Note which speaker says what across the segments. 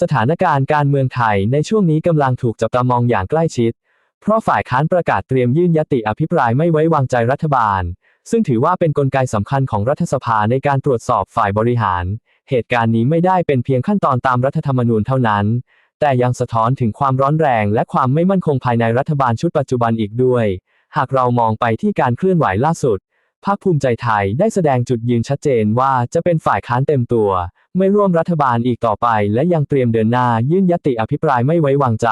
Speaker 1: สถานการณ์การเมืองไทยในช่วงนี้กำลังถูกจับตามองอย่างใกล้ชิด เพราะฝ่ายค้านประกาศเตรียมยื่นยติอภิปรายไม่ไว้วางใจรัฐบาล ซึ่งถือว่าเป็นนกลไกสำคัญของรัฐสภาในการตรวจสอบฝ่ายบริหาร เหตุการณ์นี้ไม่ได้เป็นเพียงขั้นตอนตามรัฐธรรมนูญเท่านั้น แต่ยังสะท้อนถึงความร้อนแรงและความไม่มั่นคงภายในรัฐบาลชุดปัจจุบันอีกด้วย หากเรามองไปที่การเคลื่อนไหวล่าสุด พรรคภูมิใจไทยได้แสดงจุดยืนชัดเจนว่าจะเป็นฝ่ายค้านเต็มตัว ไม่ร่วมรัฐบาลอีกต่อไป และยังเตรียมเดินหน้ายื่นยติอภิปรายไม่ไว้วางใจ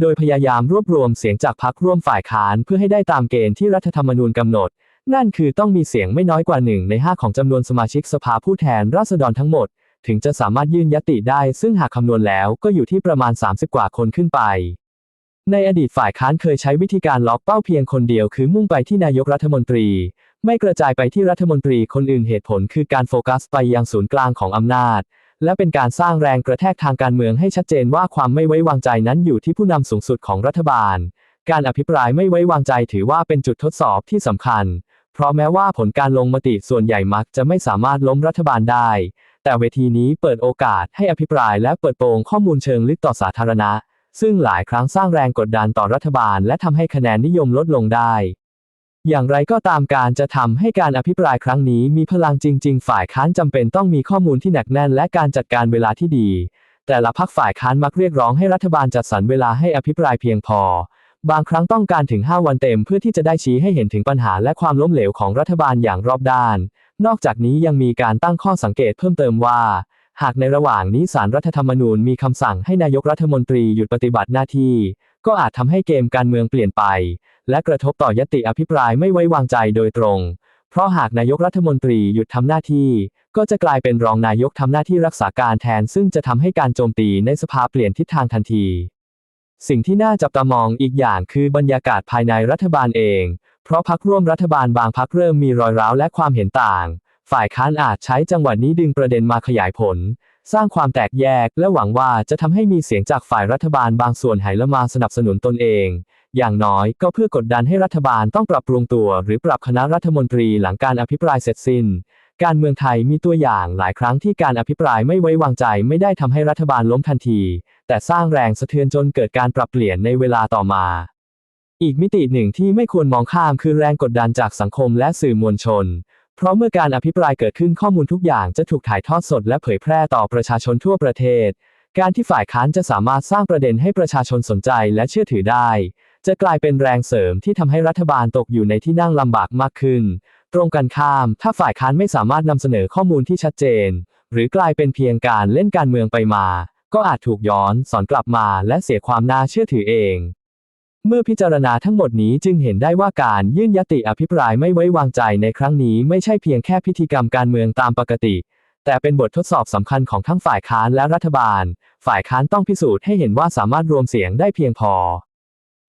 Speaker 1: โดยพยายามรวบรวมเสียงจากพรรคร่วมฝ่ายค้านเพื่อให้ได้ตามเกณฑ์ที่รัฐธรรมนูญกำหนด นั่นคือต้องมีเสียงไม่น้อยกว่าหนึ่งใน 5 ของจำนวนสมาชิกสภาผู้แทนราษฎรทั้งหมด ถึงจะสามารถยื่นยติได้ ซึ่งหากคำนวณแล้วก็อยู่ที่ประมาณ 30 กว่าคนขึ้นไปในอดีตฝ่ายค้านเคยใช้วิธีการล็อกเป้าเพียงคนเดียวคือมุ่งไปที่นายกรัฐมนตรี ไม่กระจายไปที่รัฐมนตรีคนอื่นเหตุผลคือการโฟกัสไปยังศูนย์กลางของอำนาจ และเป็นการสร้างแรงกระแทกทางการเมืองให้ชัดเจนว่าความไม่ไว้วางใจนั้นอยู่ที่ผู้นำสูงสุดของรัฐบาล การอภิปรายไม่ไว้วางใจถือว่าเป็นจุดทดสอบที่สำคัญ เพราะแม้ว่าผลการลงมติส่วนใหญ่มักจะไม่สามารถล้มรัฐบาลได้ แต่เวทีนี้เปิดโอกาสให้อภิปรายและเปิดโปงข้อมูลเชิงลึกต่อสาธารณะ ซึ่งหลายครั้งสร้างแรงกดดันต่อรัฐบาล และทำให้คะแนนนิยมลดลงได้ อย่างไรก็ตามการจะทำให้การอภิปรายครั้งนี้มีพลังจริง ๆ ฝ่ายค้านจำเป็นต้องมีข้อมูลที่หนักแน่นและการจัดการเวลาที่ดี แต่ละพักฝ่ายค้านมักเรียกร้องให้รัฐบาลจัดสรรเวลาให้อภิปรายเพียงพอ บางครั้งต้องการถึง 5 วันเต็มเพื่อที่จะได้ชี้ให้เห็นถึงปัญหาและความล้มเหลวของรัฐบาลอย่างรอบด้าน นอกจากนี้ยังมีการตั้งข้อสังเกตเพิ่มเติมว่า หากในระหว่างนี้สารรัฐธรรมนูญมีคำสั่งให้นายกรัฐมนตรีหยุดปฏิบัติหน้าที่ ก็อาจทำให้เกมการเมืองเปลี่ยนไป และกระทบต่อยติอภิปรายไม่ไว้วางใจโดยตรง เพราะหากนายกรัฐมนตรีหยุดทำหน้าที่ ก็จะกลายเป็นรองนายกทำหน้าที่รักษาการแทน ซึ่งจะทำให้การโจมตีในสภาเปลี่ยนทิศทางทันที สิ่งที่น่าจับตามองอีกอย่างคือบรรยากาศภายในรัฐบาลเอง เพราะพักร่วมรัฐบาลบางพักเริ่มมีรอยร้าวและความเห็นต่าง ฝ่ายค้านอาจใช้จังหวะนี้ดึงประเด็นมาขยายผล สร้างความแตกแยกและหวังว่าจะทำให้มีเสียงจากฝ่ายรัฐบาลบางส่วนหันละมาสนับสนุนตนเอง อย่างน้อยก็เพื่อกดดันให้รัฐบาลต้องปรับปรุงตัว หรือปรับคณะรัฐมนตรีหลังการอภิปรายเสร็จสิ้น การเมืองไทยมีตัวอย่างหลายครั้งที่การอภิปรายไม่ไว้วางใจไม่ได้ทำให้รัฐบาลล้มทันที แต่สร้างแรงสะเทือนจนเกิดการปรับเปลี่ยนในเวลาต่อมาอีกมิติหนึ่งที่ไม่ควรมองข้ามคือแรงกดดันจากสังคมและสื่อมวลชน เพราะเมื่อการอภิปรายเกิดขึ้นข้อมูลทุกอย่างจะถูกถ่ายทอดสดและเผยแพร่ต่อประชาชนทั่วประเทศ การที่ฝ่ายค้านจะสามารถสร้างประเด็นให้ประชาชนสนใจและเชื่อถือได้ จะกลายเป็นแรงเสริมที่ทำให้รัฐบาลตกอยู่ในที่นั่งลำบากมากขึ้น ตรงกันข้าม ถ้าฝ่ายค้านไม่สามารถนำเสนอข้อมูลที่ชัดเจน หรือกลายเป็นเพียงการเล่นการเมืองไปมา ก็อาจถูกย้อนสอนกลับมาและเสียความน่าเชื่อถือเอง เมื่อพิจารณาทั้งหมดนี้จึงเห็นได้ว่าการยื่นยติอภิปรายไม่ไว้วางใจในครั้งนี้ไม่ใช่เพียงแค่พิธีกรรมการเมืองตามปกติ แต่เป็นบททดสอบสำคัญของทั้งฝ่ายค้านและรัฐบาล ฝ่ายค้านต้องพิสูจน์ให้เห็นว่าสามารถรวมเสียงได้เพียงพอ